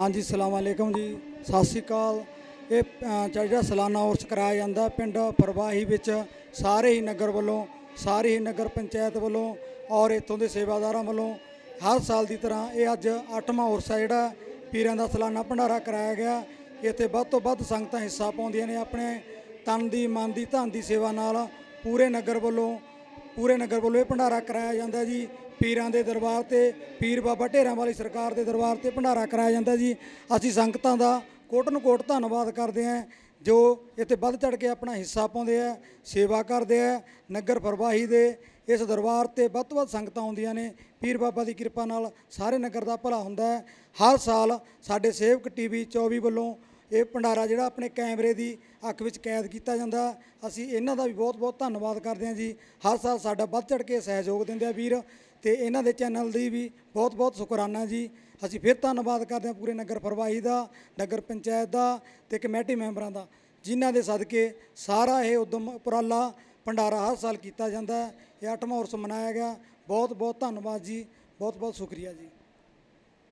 ਹਾਂਜੀ, ਸਲਾਮ ਅਲੈਕਮ ਜੀ। ਸਤਿ ਸ਼੍ਰੀ ਅਕਾਲ। ਇਹ ਜਿਹੜਾ ਸਾਲਾਨਾ ਉਰਸ ਕਰਾਇਆ ਜਾਂਦਾ, ਪਿੰਡ ਪਰਵਾਹੀ ਵਿੱਚ ਸਾਰੇ ਹੀ ਨਗਰ ਵੱਲੋਂ, ਸਾਰੇ ਹੀ ਨਗਰ ਪੰਚਾਇਤ ਵੱਲੋਂ ਔਰ ਇੱਥੋਂ ਦੇ ਸੇਵਾਦਾਰਾਂ ਵੱਲੋਂ ਹਰ ਸਾਲ ਦੀ ਤਰ੍ਹਾਂ ਇਹ ਅੱਜ 8ਵਾਂ ਉਰਸ ਹੈ ਜਿਹੜਾ ਪੀਰਾਂ ਦਾ ਸਾਲਾਨਾ ਭੰਡਾਰਾ ਕਰਾਇਆ ਗਿਆ। ਇੱਥੇ ਵੱਧ ਤੋਂ ਵੱਧ ਸੰਗਤਾਂ ਹਿੱਸਾ ਪਾਉਂਦੀਆਂ ਨੇ ਆਪਣੇ ਤਨ ਦੀ, ਮਨ ਦੀ, ਧਨ ਦੀ ਸੇਵਾ ਨਾਲ ਪੂਰੇ ਨਗਰ ਵੱਲੋਂ ਪੂਰੇ ਨਗਰ ਵੱਲੋਂ ਇਹ ਭੰਡਾਰਾ ਕਰਾਇਆ ਜਾਂਦਾ ਜੀ। ਪੀਰਾਂ ਦੇ ਦਰਬਾਰ ਤੇ, ਪੀਰ ਬਾਬਾ ਢੇਰਾਂ ਵਾਲੀ ਸਰਕਾਰ ਦੇ ਦਰਬਾਰ ਤੇ ਭੰਡਾਰਾ ਕਰਾਇਆ ਜਾਂਦਾ ਜੀ। ਅਸੀਂ ਸੰਗਤਾਂ ਦਾ ਕੋਟਨ ਕੋਟ ਧੰਨਵਾਦ ਕਰਦੇ ਹਾਂ, ਜੋ ਇੱਥੇ ਵੱਧ ਚੜ ਕੇ ਆਪਣਾ ਹਿੱਸਾ ਪਾਉਂਦੇ ਆ, ਸੇਵਾ ਕਰਦੇ ਆ, ਨਗਰ ਪ੍ਰਵਾਹੀ ਦੇ ਇਸ ਦਰਬਾਰ ਤੇ ਵੱਧ ਤੋਂ ਵੱਧ ਸੰਗਤਾਂ ਆਉਂਦੀਆਂ ਨੇ। ਪੀਰ ਬਾਬਾ ਦੀ ਕਿਰਪਾ ਨਾਲ ਸਾਰੇ ਨਗਰ ਦਾ ਭਲਾ ਹੁੰਦਾ ਹੈ। ਹਰ ਸਾਲ ਸਾਡੇ ਸੇਵਕ ਟੀਵੀ 24 ਵੱਲੋਂ ਇਹ ਭੰਡਾਰਾ ਜਿਹੜਾ ਆਪਣੇ ਕੈਮਰੇ ਦੀ ਅੱਖ ਵਿੱਚ ਕੈਦ ਕੀਤਾ ਜਾਂਦਾ। ਅਸੀਂ ਇਹਨਾਂ ਦਾ ਵੀ ਬਹੁਤ ਬਹੁਤ ਧੰਨਵਾਦ ਕਰਦੇ ਹਾਂ ਜੀ। ਹਰ ਸਾਲ ਸਾਡਾ ਵੱਧ ਚੜ ਕੇ ਸਹਿਯੋਗ ਦਿੰਦੇ ਆ ਵੀਰ ਤੇ ਇਹਨਾਂ ਦੇ ਚੈਨਲ ਦੀ ਵੀ ਬਹੁਤ ਬਹੁਤ ਸ਼ੁਕਰਾਨਾ ਜੀ। ਅਸੀਂ ਫਿਰ ਧੰਨਵਾਦ ਕਰਦੇ ਹਾਂ ਪੂਰੇ ਨਗਰ ਪ੍ਰਵਾਹੀ ਦਾ, ਨਗਰ ਪੰਚਾਇਤ ਦਾ ਤੇ ਕਮੇਟੀ ਮੈਂਬਰਾਂ ਦਾ, ਜਿਨ੍ਹਾਂ ਦੇ ਸਦਕੇ ਸਾਰਾ ਇਹ ਉਦਮ ਉਪਰਾਲਾ ਭੰਡਾਰਾ ਹਰ ਸਾਲ ਕੀਤਾ ਜਾਂਦਾ ਹੈ। ਇਹ 8ਵਾਂ ਉਰਸ ਮਨਾਇਆ ਗਿਆ। ਬਹੁਤ ਬਹੁਤ ਧੰਨਵਾਦ ਜੀ। ਬਹੁਤ ਬਹੁਤ ਸ਼ੁਕਰੀਆ ਜੀ।